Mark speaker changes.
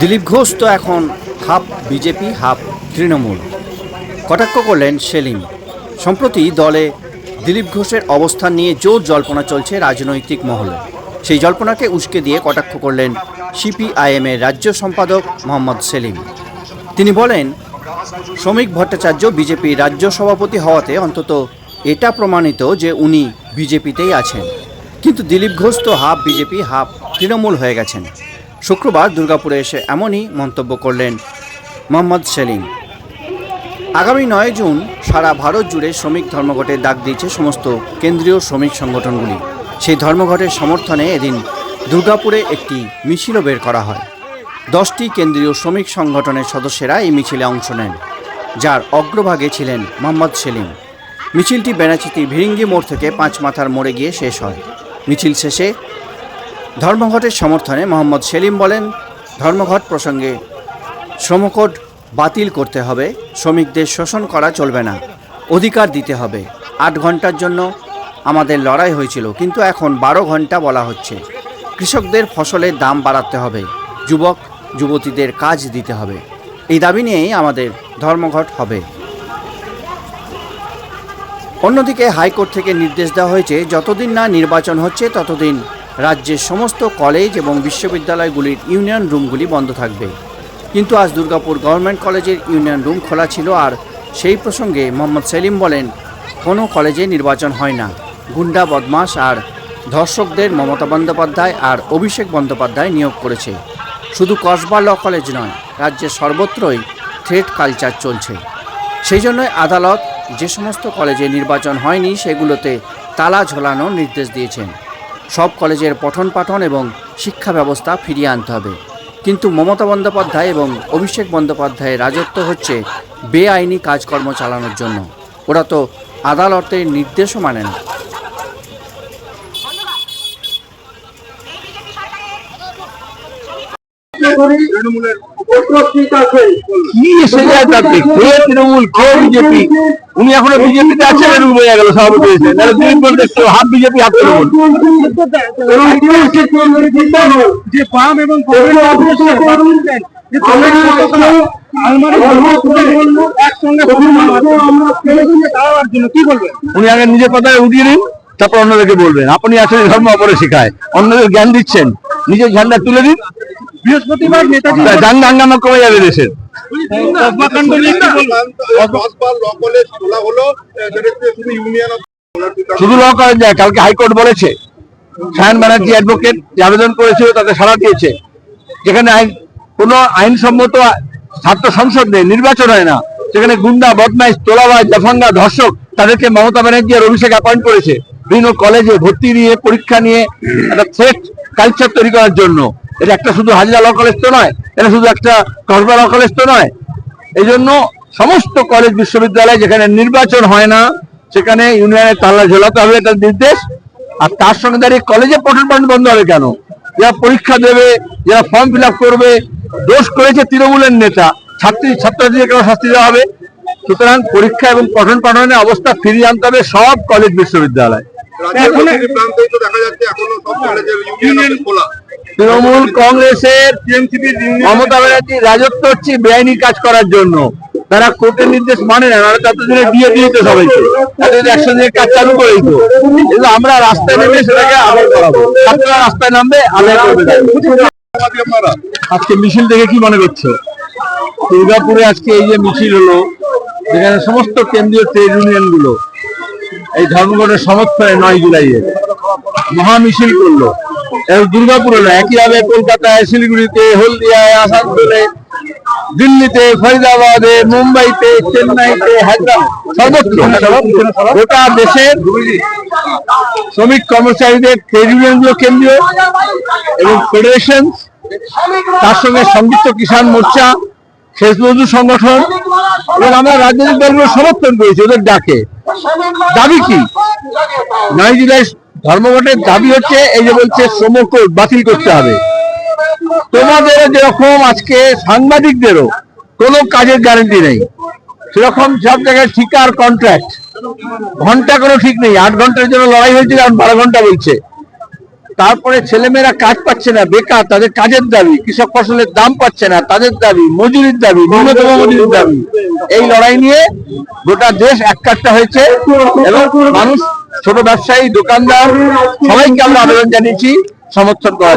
Speaker 1: দিলীপ ঘোষ তো এখন half BJP, half Trinamool. কটাক্ষ করলেন সেলিম। সম্প্রতি দলে দিলীপ ঘোষের অবস্থান নিয়ে জোর জল্পনা চলছে রাজনৈতিক মহলে। সেই জল্পনাকে উস্কে দিয়ে কটাক্ষ করলেন সিপিআইএমের রাজ্য সম্পাদক মোহাম্মদ সেলিম। তিনি বলেন, শ্রমিক ভট্টাচার্য বিজেপির রাজ্য সভাপতি হওয়াতে অন্তত এটা প্রমাণিত যে উনি বিজেপিতেই আছেন। কিন্তু দিলীপ ঘোষ তো হাফ বিজেপি, হাফ তৃণমূল হয়ে গেছেন। শুক্রবার দুর্গাপুরে এসে এমনই মন্তব্য করলেন মোহাম্মদ সেলিম। আগামী নয় জুন সারা ভারত জুড়ে শ্রমিক ধর্মঘটের ডাক দিয়েছে সমস্ত কেন্দ্রীয় শ্রমিক সংগঠনগুলি। সেই ধর্মঘটের সমর্থনে এদিন দুর্গাপুরে একটি মিছিলও বের করা হয়। দশটি কেন্দ্রীয় শ্রমিক সংগঠনের সদস্যরা এই মিছিলে অংশ নেন, যার অগ্রভাগে ছিলেন মোহাম্মদ সেলিম। মিছিলটি বেনাচিতি ভিরিঙ্গি মোড় থেকে পাঁচ মাথার মোড়ে গিয়ে শেষ হয়। মিছিল শেষে ধর্মঘটের সমর্থনে মোহাম্মদ সেলিম বলেন, ধর্মঘট প্রসঙ্গে শ্রমকোড বাতিল করতে হবে, শ্রমিকদের শোষণ করা চলবে না, অধিকার দিতে হবে। আট ঘণ্টার জন্য আমাদের লড়াই হয়েছিল, কিন্তু এখন বারো ঘণ্টা বলা হচ্ছে। কৃষকদের ফসলের দাম বাড়াতে হবে, যুবক, যুবতীদের কাজ দিতে হবে। এই দাবি নিয়েই আমাদের ধর্মঘট হবে। অন্যদিকে হাইকোর্ট থেকে নির্দেশ দেওয়া হয়েছে, যতদিন না নির্বাচন হচ্ছে, ততদিন রাজ্যের সমস্ত কলেজ এবং বিশ্ববিদ্যালয়গুলির ইউনিয়ন রুমগুলি বন্ধ থাকবে। কিন্তু আজ দুর্গাপুর গভর্নমেন্ট কলেজের ইউনিয়ন রুম খোলা ছিল আর সেই প্রসঙ্গে মোহাম্মদ সেলিম বলেন, কোনো কলেজে নির্বাচন হয় না। গুন্ডা বদমাস আর ধর্ষকদের মমতা বন্দ্যোপাধ্যায় আর অভিষেক বন্দ্যোপাধ্যায় নিয়োগ করেছে। শুধু কসবা ল কলেজ নয়, রাজ্যের সর্বত্রই থ্রেড কালচার চলছে। সেই জন্যই আদালত যে সমস্ত কলেজে নির্বাচন হয়নি, সেগুলোতে তালা ঝোলানোর নির্দেশ দিয়েছেন। সব কলেজের পঠন পাঠন এবং শিক্ষা ব্যবস্থা ফিরিয়ে আনতে হবে। কিন্তু মমতা বন্দ্যোপাধ্যায় এবং অভিষেক বন্দ্যোপাধ্যায়ের রাজত্ব হচ্ছে বেআইনি কাজকর্ম চালানোর জন্য। ওরা তো আদালতের নির্দেশও মানে না।
Speaker 2: তৃণমূলের
Speaker 3: কি এসে যায় তাতে কে তৃণমূল? কে বিজেপি? উনি এখনও বিজেপিতে আছেন এরকম বোঝা গেল সভাপতি হয়েছে। তাহলে দুই বলতে হাফ বিজেপি হাফ তৃণমূল।
Speaker 2: এবং ইতিহাসে কেন্দ্রে দিতে হবে যে বাম এবং কংগ্রেস অগ্রসর করবেন যে তাদের মতো আলমারি একসঙ্গে আমরা ফেলে দিয়ে দাঁড়াবার জন্য কি বলবেন?
Speaker 3: উনি আগে নিজের কথায় উঠিয়ে নিন। তারপর অন্যদেরকে বলবেন আপনি আসলে ধর্ম অপরে শেখায় অন্যদের জ্ঞান দিচ্ছেন নিজের ঝান্ডা তুলে দিন।
Speaker 2: বৃহস্পতিবার নেতাজি
Speaker 3: দাঙ্গা হাঙ্গামা কমে যাবে দেশের।
Speaker 4: শুধু
Speaker 3: ল করা যায় কালকে হাইকোর্ট বলেছে সায়ন ব্যানার্জি অ্যাডভোকেট যে আবেদন করেছিল তাতে সাড়া দিয়েছে যেখানে আইন কোনো আইনসম্মত ছাত্র সংসদ নেই নির্বাচন হয় না। সেখানে গুন্ডা, বদমাইশ, তোলাবাজ জাফাঙ্গা ধর্ষক তাদেরকে মমতা ব্যানার্জি আর অভিষেক অ্যাপয়েন্ট করেছে। বিভিন্ন কলেজে ভর্তি নিয়ে, পরীক্ষা নিয়ে একটা থ্রেট কালচার তৈরি করার জন্য। এটা একটা শুধু হাজিরা ল কলেজ তো নয়, এটা শুধু একটা কসবা ল কলেজ তো নয়। এই জন্য সমস্ত কলেজ বিশ্ববিদ্যালয় যেখানে নির্বাচন হয় না, সেখানে ইউনিয়নের তালা ঝোলাতে হবে এটা নির্দেশ। আর তার সঙ্গে দাঁড়িয়ে কলেজে পঠন পাঠন বন্ধ হবে কেন? যারা পরীক্ষা দেবে, যারা ফর্ম ফিল করবে, দোষ করেছে তৃণমূলের নেতা। ছাত্রী ছাত্রছাত্রীদের কেন শাস্তি দেওয়া হবে। সুতরাং পরীক্ষা এবং পঠন পাঠনের অবস্থা ফিরিয়ে আনতে হবে সব কলেজ বিশ্ববিদ্যালয়। তৃণমূল কংগ্রেসের মমতা ব্যানার্জির রাজত্ব হচ্ছে বেআইনি কাজ করার জন্য। তারা কোর্টের নির্দেশ মানে না নাহলে ততদিনে দিয়ে দিয়েছে সবাইকে। তাদের একসঙ্গে কাজ চালু করে দিত কিন্তু আমরা রাস্তায় নেমে সেটাকে আদায় করাবো। ছাত্ররা রাস্তায় নামবে আদায় করবে আজকে মিছিল দেখে কি মনে করছ? দুর্গাপুরে আজকে এই যে মিছিল হলো, যেখানে সমস্ত কেন্দ্রীয় ট্রেড ইউনিয়নগুলো এই ধর্মঘটের সমর্থনে নয় জুলাইয়ে মহা মিছিল করল। এবং দুর্গাপুরে না একইভাবে কলকাতায়, শিলিগুড়িতে, হলদিয়ায়, আসানসোলে, দিল্লিতে, ফরিদাবাদে, মুম্বাইতে, চেন্নাইতে, হায়দ্রাবাদ গোটা শ্রমিক কর্মচারীদের ট্রেড ইউনিয়নগুলো কেন্দ্রীয় এবং ফেডারেশন তার সঙ্গে সংযুক্ত কিষাণ মোর্চা শেষ মজদুর সংগঠন এবং আমরা রাজনৈতিক দলগুলো সমর্থন করেছি, ওদের ডাকে। দাবি কি? নয় জুলাই ধর্মঘটের দাবি হচ্ছে এই যে বলছে, শ্রম কোড বাতিল করতে হবে। তোমাদের যেরকম আজকে সাংবাদিকদেরও কোনো কাজের গ্যারেন্টি নেই, সেরকম সব জায়গায় ঠিকার কন্ট্রাক্ট ঘণ্টা কোনো ঠিক নেই, আট ঘণ্টার জন্য লড়াই হয়েছিল, এখন বারো ঘণ্টা বলছে। তারপরে ছেলেমেয়েরা কাজ পাচ্ছে না, বেকার, তাদের কাজের দাবি, কৃষক ফসলের দাম পাচ্ছে না, তাদের দাবি, মজুরির দাবি, ন্যূনতম মজুরির দাবি। এই লড়াই নিয়ে গোটা দেশ এক কাটটা হয়েছে এবং মানুষ, ছোট ব্যবসায়ী, দোকানদার, সবাইকে আমরা আবেদন জানিয়েছি, সমর্থন করা